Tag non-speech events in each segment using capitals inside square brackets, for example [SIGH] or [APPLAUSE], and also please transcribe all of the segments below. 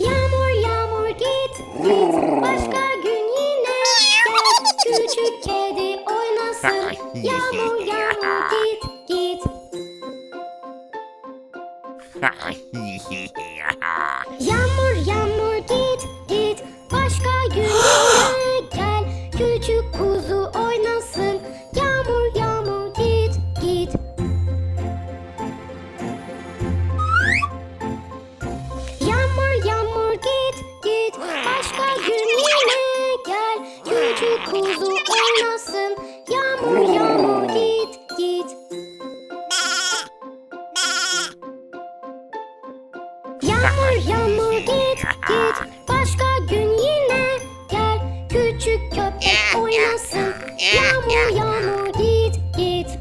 Yağmur yağmur git. Git başka gün yine. Gel küçük kedi oynasın. Yağmur yağmur git git. Yağmur yağmur git git. Başka gün yine gel. Küçük kuzu Yağmur yağmur git git başka gün yine gel küçük köpek oynasın. Yağmur yağmur git git. [GASPS]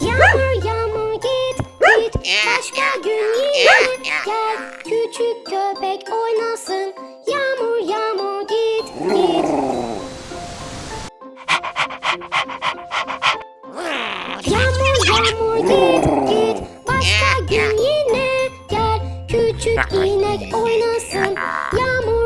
Yağmur yağmur git git başka gün yine gel küçük köpek oynasın. Yağmur yağmur git git buradan git başka gün yine gel. Küçük inek oynasın. Yağmur